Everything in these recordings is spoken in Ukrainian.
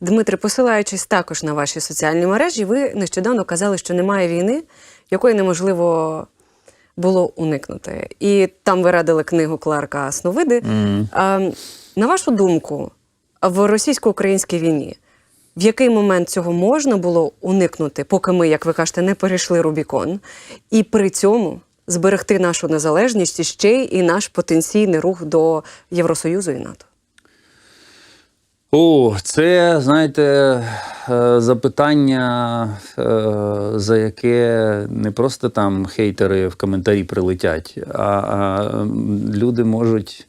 Дмитре, посилаючись також на ваші соціальні мережі, ви нещодавно казали, що немає війни, якої неможливо було уникнути. І там ви радили книгу Кларка Сновиди. А, на вашу думку, в російсько-українській війні в який момент цього можна було уникнути, поки ми, як ви кажете, не перейшли Рубікон, і при цьому зберегти нашу незалежність і ще й і наш потенційний рух до Євросоюзу і НАТО? О, це, знаєте, е, запитання, е, за яке не просто там хейтери в коментарі прилетять, а, люди можуть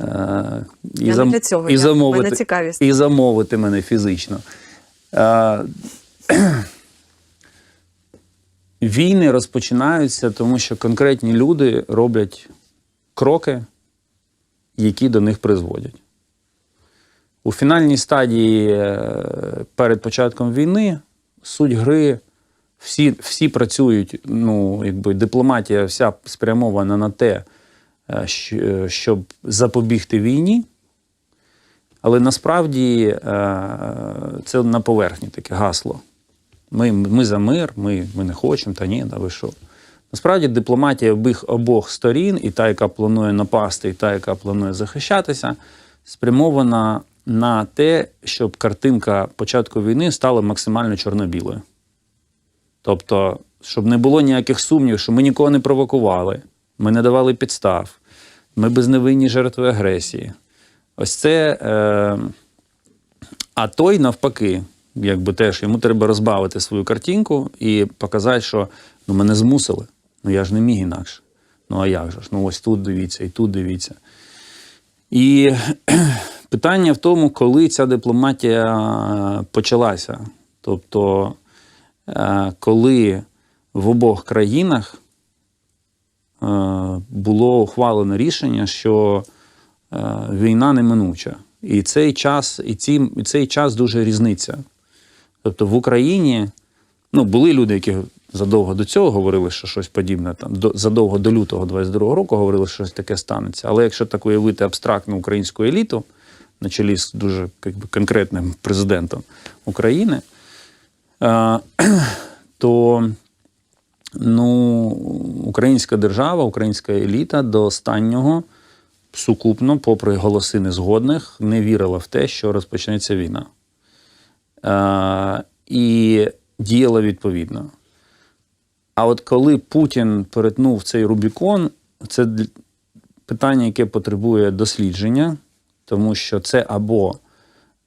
е, і, Я зам- для цього, і, я- мене замовити, цікавість. і замовити мене фізично. Війни розпочинаються, тому що конкретні люди роблять кроки, які до них призводять. У фінальній стадії е, перед початком війни суть гри всі, всі працюють, ну, якби дипломатія вся спрямована на те, е, щоб запобігти війні. Але насправді е, це на поверхні таке гасло. Ми, ми за мир, ми, ми не хочемо, та ні, та ви що. Насправді дипломатія обох, обох сторін, і та, яка планує напасти, і та, яка планує захищатися, спрямована на те, щоб картинка початку війни стала максимально чорно-білою. Тобто, щоб не було ніяких сумнівів, що ми нікого не провокували, ми не давали підстав, ми безневинні жертви агресії. Ось це. Е, а той, навпаки, якби теж йому треба розбавити свою картинку і показати, що ну, мене змусили. Ну я ж не міг інакше. Ну а як же ж? Ну ось тут дивіться, і тут дивіться. І питання в тому, коли ця дипломатія почалася. Тобто, е, коли в обох країнах е, було ухвалено рішення, що е, війна неминуча. І цей час, і, ці, і цей час дуже різниця. Тобто в Україні ну, були люди, які задовго до цього говорили, що щось подібне, там, до, задовго до лютого 22-го року говорили, що щось таке станеться. Але якщо так уявити абстрактну українську еліту, на чолі з дуже би, конкретним президентом України, то ну, українська держава, українська еліта до останнього сукупно, попри голоси незгодних, не вірила в те, що розпочнеться війна. І діяла відповідно. А от коли Путін перетнув цей Рубікон, це питання, яке потребує дослідження, тому що це або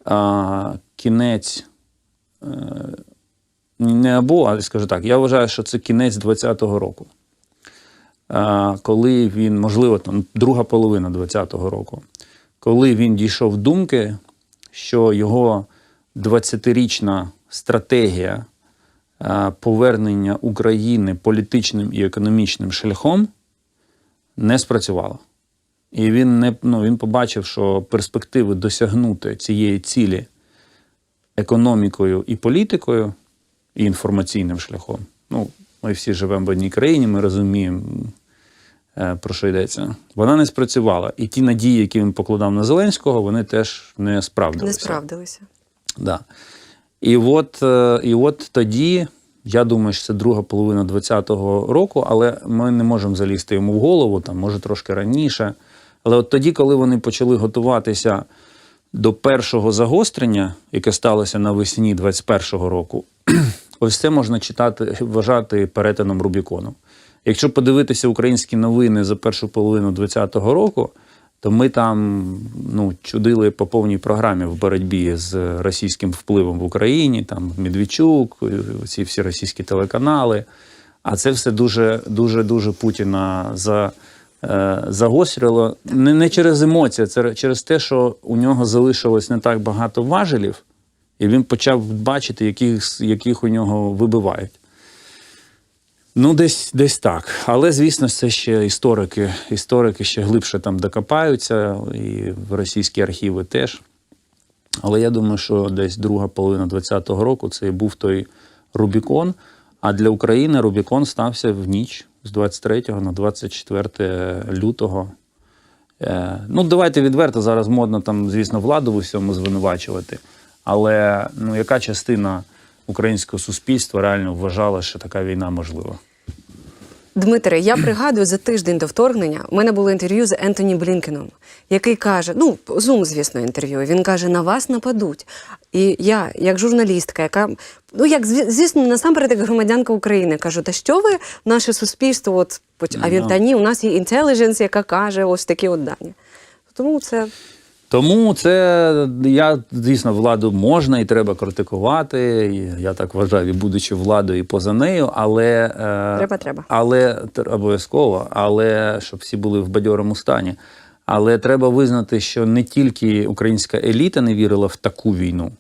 а, кінець, е, не або, а скажу так, я вважаю, що це кінець 20-го року. А, коли він, можливо, там друга половина 20-го року, коли він дійшов думки, що його 20-річна стратегія а, повернення України політичним і економічним шляхом не спрацювала. І він не ну, він побачив, що перспективи досягнути цієї цілі економікою і політикою, і інформаційним шляхом. Ну, ми всі живемо в одній країні, ми розуміємо, е, про що йдеться. Вона не спрацювала. І ті надії, які він покладав на Зеленського, вони теж не справдилися. Не справдилися. Да. І от, е, і от тоді, я думаю, що це друга половина 20-го року, але ми не можемо залізти йому в голову, там, може трошки раніше. Але от тоді, коли вони почали готуватися до першого загострення, яке сталося навесні 21-го року, ось це можна читати, вважати перетином Рубікону. Якщо подивитися українські новини за першу половину 20-го року, то ми там ну, чудили по повній програмі в боротьбі з російським впливом в Україні, там Медведчук, ці всі російські телеканали. А це все дуже дуже дуже Путіна за, загострило. Не, не через емоції, це через те, що у нього залишилось не так багато важелів, і він почав бачити, яких, яких у нього вибивають. Ну, десь, десь так. Але, звісно, це ще історики. Історики ще глибше там докопаються, і в російські архіви теж. Але я думаю, що десь друга половина 20-го року це і був той Рубікон. А для України Рубікон стався в ніч з 23 на 24 лютого. Е, ну, давайте відверто, зараз модно там, звісно, владу в усьому звинувачувати. Але ну, яка частина українського суспільства реально вважала, що така війна можлива? Дмитре, я пригадую за тиждень до вторгнення. У мене було інтерв'ю з Ентоні Блінкеном, який каже: ну, зум, звісно, інтерв'ю. Він каже: на вас нападуть. І я, як журналістка, яка ну як звісно, насамперед як громадянка України, кажу: та що ви наше суспільство? От а він Ну. та ні, у нас є інтелідженс, яка каже ось такі от дані. Тому це Тому це я звісно владу можна і треба критикувати. і Я так вважаю, і будучи владою і поза нею, але е, Треба, треба. Але обов'язково, але щоб всі були в бадьорому стані. Але треба визнати, що не тільки українська еліта не вірила в таку війну,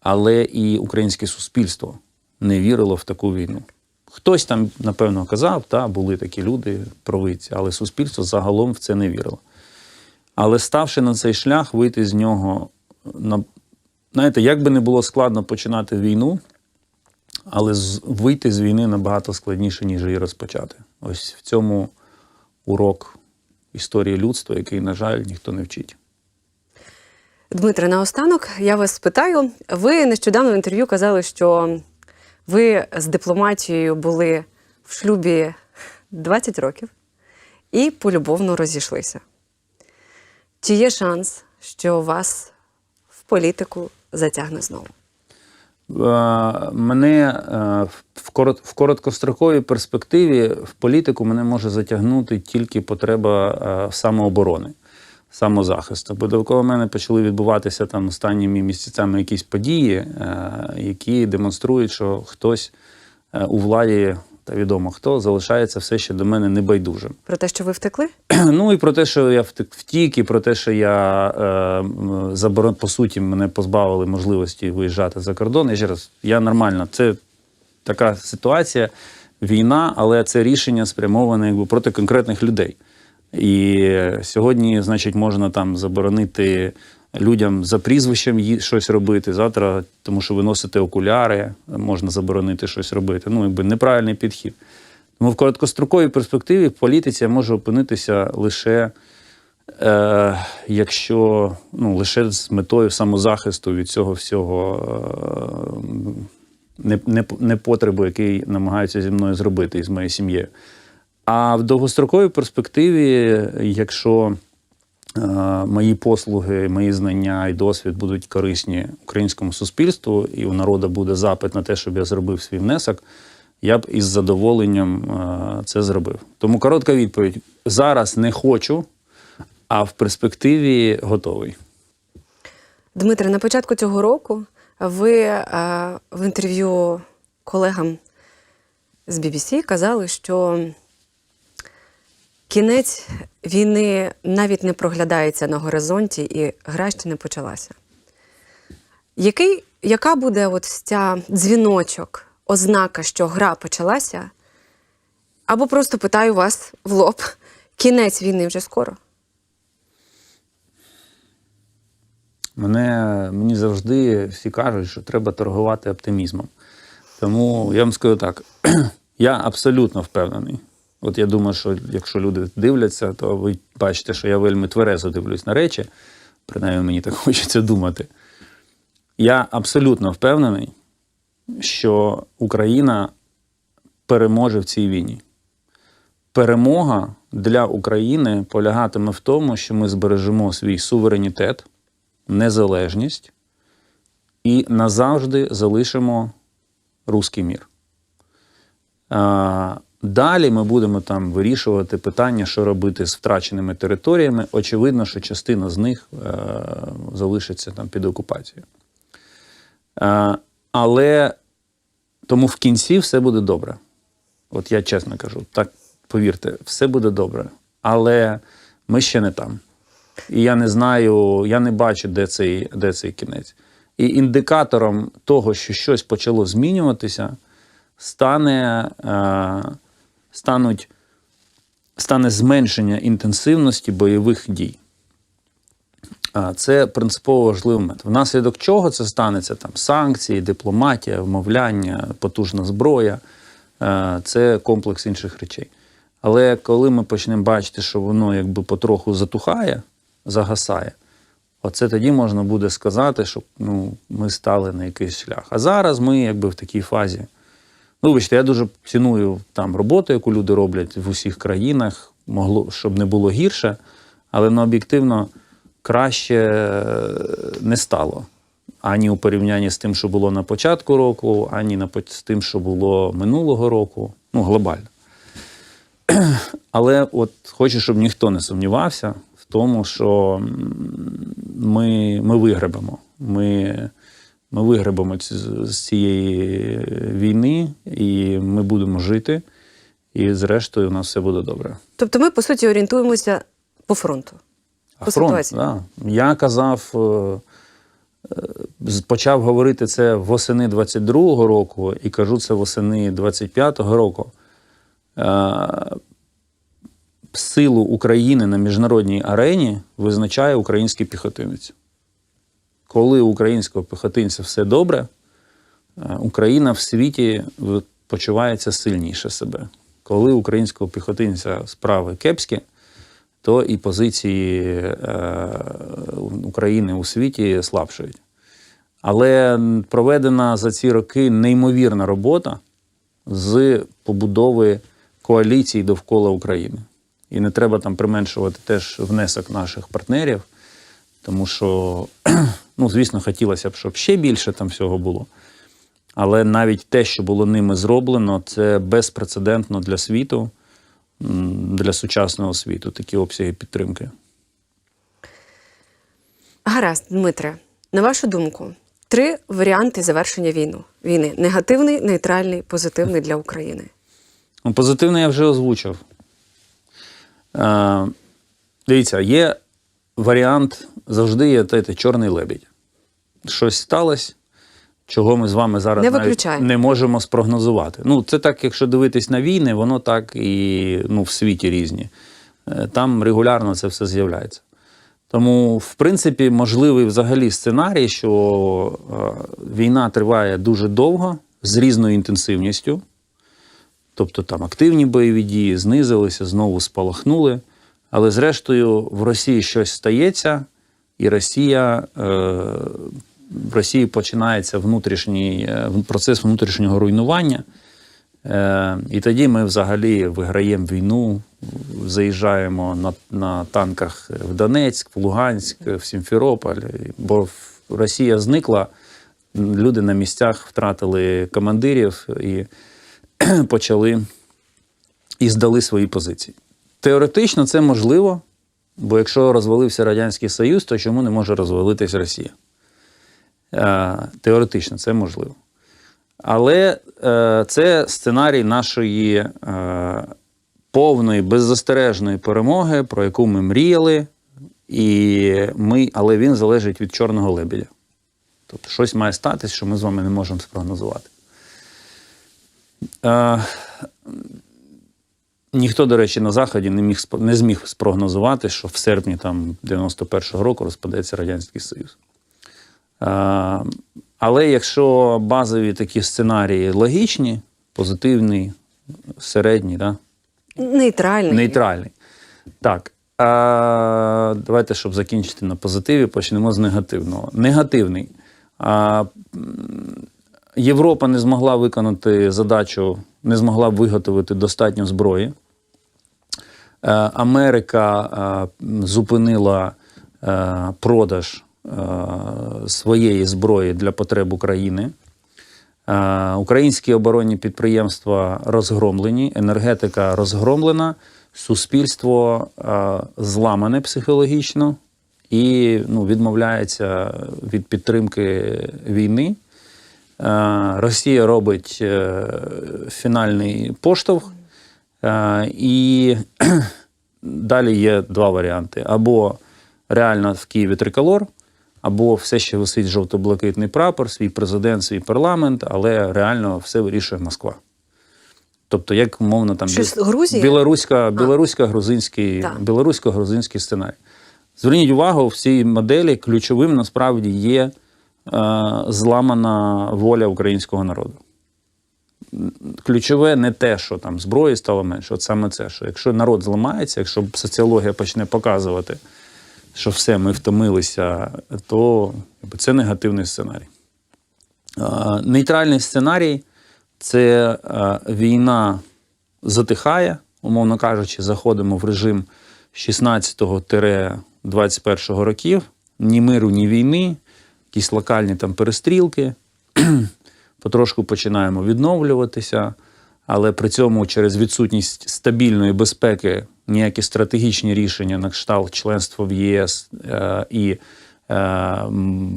але і українське суспільство не вірило в таку війну. Хтось там, напевно, казав, та були такі люди, провидці, але суспільство загалом в це не вірило. Але ставши на цей шлях, вийти з нього, на, знаєте, як би не було складно починати війну, але вийти з війни набагато складніше, ніж її розпочати. Ось в цьому урок історії людства, який, на жаль, ніхто не вчить. Дмитре, наостанок я вас спитаю. Ви нещодавно в інтерв'ю казали, що ви з дипломатією були в шлюбі 20 років і полюбовно розійшлися. Чи є шанс, що вас в політику затягне знову? Е, Мене е, в корот- в короткостроковій перспективі в політику мене може затягнути тільки потреба е, самооборони, самозахисту. Бо довкола мене почали відбуватися там останніми місяцями якісь події, які демонструють, що хтось у владі, та відомо хто, залишається все ще до мене небайдужим. Про те, що ви втекли? Ну і про те, що я втік, і про те, що я е, заборон, по суті, мене позбавили можливості виїжджати за кордон. Я ще раз, я нормально. Це така ситуація, війна, але це рішення спрямоване якби проти конкретних людей. І сьогодні, значить, можна там заборонити людям за прізвищем щось робити. Завтра, тому що ви носите окуляри, можна заборонити щось робити. Ну, якби неправильний підхід. Тому в короткостроковій перспективі в політиці я опинитися лише, е, якщо ну, лише з метою самозахисту від цього всього е, не, не, непотребу, який намагаються зі мною зробити і з моєю сім'єю. А в довгостроковій перспективі, якщо мої послуги, мої знання і досвід будуть корисні українському суспільству, і у народу буде запит на те, щоб я зробив свій внесок, я б із задоволенням е, це зробив. Тому коротка відповідь: зараз не хочу, а в перспективі готовий. Дмитре, на початку цього року ви е, в інтерв'ю колегам з BBC казали, що кінець війни навіть не проглядається на горизонті і гра ще не почалася. Який, яка буде от ця дзвіночок, ознака, що гра почалася? Або просто питаю вас в лоб: кінець війни вже скоро? Мене, мені завжди всі кажуть, що треба торгувати оптимізмом. Тому я вам скажу так: я абсолютно впевнений. От я думаю, що якщо люди дивляться, то ви бачите, що я вельми тверезо дивлюсь на речі. Принаймні мені так хочеться думати. Я абсолютно впевнений, що Україна переможе в цій війні. Перемога для України полягатиме в тому, що ми збережемо свій суверенітет, незалежність і назавжди залишимо руський мір. Далі ми будемо там вирішувати питання, що робити з втраченими територіями. Очевидно, що частина з них е, залишиться там під окупацією. Е, але тому в кінці все буде добре. От я чесно кажу, так повірте, все буде добре. Але ми ще не там. І я не знаю, я не бачу, де цей, де цей кінець. І індикатором того, що щось почало змінюватися, стане, е, стануть, стане зменшення інтенсивності бойових дій. Це принципово важливий момент. Внаслідок чого це станеться? Там санкції, дипломатія, вмовляння, потужна зброя. Це комплекс інших речей. Але коли ми почнемо бачити, що воно якби потроху затухає, загасає, Оце тоді можна буде сказати, що ну, ми стали на якийсь шлях. А зараз ми якби в такій фазі. Ну, вибачте, я дуже ціную там роботу, яку люди роблять в усіх країнах, могло, щоб не було гірше, але ну, об'єктивно краще е, не стало. Ані у порівнянні з тим, що було на початку року, ані на, з тим, що було минулого року. Ну, глобально. Але от хочу, щоб ніхто не сумнівався в тому, що ми, ми вигребемо. Ми, ми вигребемо ці- з цієї війни, і ми будемо жити. І зрештою, у нас все буде добре. Тобто ми, по суті, орієнтуємося по фронту. А По фронт, ситуації. да. Я казав, е, е, почав говорити це восени 22-го року і кажу це восени 25-го року. Е, Силу України на міжнародній арені визначає український піхотинець. Коли у українського піхотинця все добре, е, Україна в світі почувається сильніше себе. Коли українського піхотинця справи кепські, то і позиції е, України у світі слабшають. Але проведена за ці роки неймовірна робота з побудови коаліції довкола України. І не треба там применшувати теж внесок наших партнерів, тому що, ну, звісно, хотілося б, щоб ще більше там всього було. Але навіть те, що було ними зроблено, це безпрецедентно для світу, для сучасного світу, такі обсяги підтримки. Гаразд, Дмитре, на вашу думку, три варіанти завершення війну. війни: негативний, нейтральний, позитивний для України. Ну, позитивне я вже озвучив. Е, дивіться, є варіант, завжди є знаєте, чорний лебідь. Щось сталося, чого ми з вами зараз Не навіть не можемо спрогнозувати. Ну, це так, якщо дивитись на війни, воно так і ну, в світі різні. Е, Там регулярно це все з'являється. Тому, в принципі, можливий взагалі сценарій, що е, війна триває дуже довго, з різною інтенсивністю. Тобто там активні бойові дії знизилися, знову спалахнули. Але зрештою в Росії щось стається, і Росія, е, в Росії починається внутрішній е, процес внутрішнього руйнування. Е, і тоді ми взагалі виграємо війну, заїжджаємо на, на танках в Донецьк, в Луганськ, в Сімферополь. Бо Росія зникла, люди на місцях втратили командирів і почали і здали свої позиції. Теоретично це можливо, бо якщо розвалився Радянський Союз, то чому не може розвалитись Росія? Е, Теоретично це можливо. Але е, це сценарій нашої е, повної беззастережної перемоги, про яку ми мріяли, і ми, але він залежить від чорного лебедя. Тобто щось має статись, що ми з вами не можемо спрогнозувати. Ніхто, до речі, на Заході не, міг, не зміг спрогнозувати, що в серпні там, 91-го року розпадеться Радянський Союз. Е, але якщо базові такі сценарії логічні, позитивний, середній, да? Нейтральний. нейтральний. Так. А, давайте, щоб закінчити на позитиві, почнемо з негативного. Негативний. А, Європа не змогла виконати задачу, не змогла виготовити достатньо зброї. Е, Америка е, зупинила е, продаж своєї зброї для потреб України. Українські оборонні підприємства розгромлені, енергетика розгромлена, суспільство зламане психологічно і ну, відмовляється від підтримки війни. Росія робить фінальний поштовх, і далі є два варіанти: або реально в Києві триколор, або все ще висить жовто-блакитний прапор, свій президент, свій парламент, але реально все вирішує Москва. Тобто, як умовно там Щось Грузія? білоруська, білорусько-грузинський, білорусько-грузинський сценарій. Зверніть увагу, в цій моделі ключовим насправді є е, зламана воля українського народу. Ключове не те, що там зброї стало менше, от саме це, що якщо народ зламається, якщо соціологія почне показувати, що все, ми втомилися, то це негативний сценарій. Нейтральний сценарій це е, війна затихає, умовно кажучи, заходимо в режим 16-21 років, ні миру, ні війни, якісь локальні там перестрілки. Потрошку починаємо відновлюватися, але при цьому через відсутність стабільної безпеки ніякі стратегічні рішення на кшталт членства в ЄС е, і е,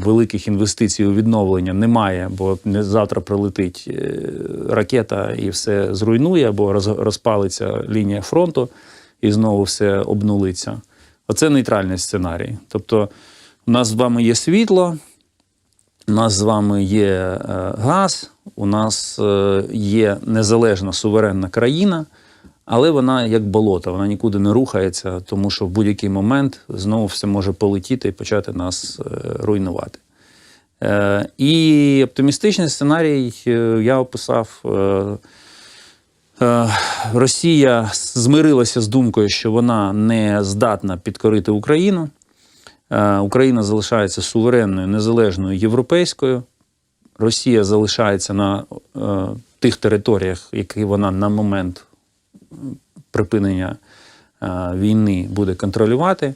великих інвестицій у відновлення немає, бо не завтра прилетить е, ракета і все зруйнує, або роз- розпалиться лінія фронту і знову все обнулиться. Оце нейтральний сценарій. Тобто, у нас з вами є світло, у нас з вами є е, газ, у нас е, є незалежна суверенна країна, але вона як болото, вона нікуди не рухається, тому що в будь-який момент знову все може полетіти і почати нас е, руйнувати. І оптимістичний сценарій я описав. Росія змирилася з думкою, що вона не здатна підкорити Україну. Е, Україна залишається суверенною, незалежною європейською. Росія залишається на е, тих територіях, які вона на момент е, припинення війни буде контролювати.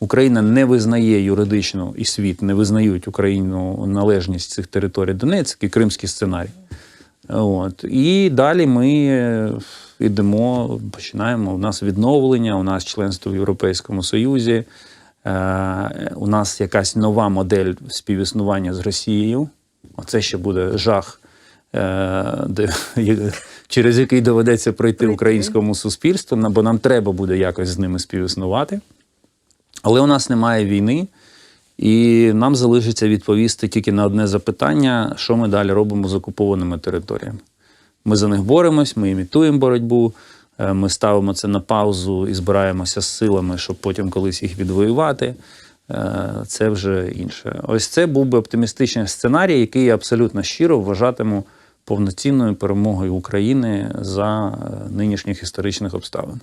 Україна не визнає юридично і світ не визнають Україну належність цих територій Донецьк і Кримський сценарій. От. І далі ми йдемо, починаємо. У нас відновлення, у нас членство в Європейському Союзі, у нас якась нова модель співіснування з Росією. Оце ще буде жах, е, де, через який доведеться пройти українському суспільству, бо нам треба буде якось з ними співіснувати. Але у нас немає війни, і нам залишиться відповісти тільки на одне запитання, що ми далі робимо з окупованими територіями. Ми за них боремось, ми імітуємо боротьбу, е, ми ставимо це на паузу і збираємося з силами, щоб потім колись їх відвоювати. Е, Це вже інше. Ось це був би оптимістичний сценарій, який я абсолютно щиро вважатиму повноцінною перемогою України за е, нинішніх історичних обставин.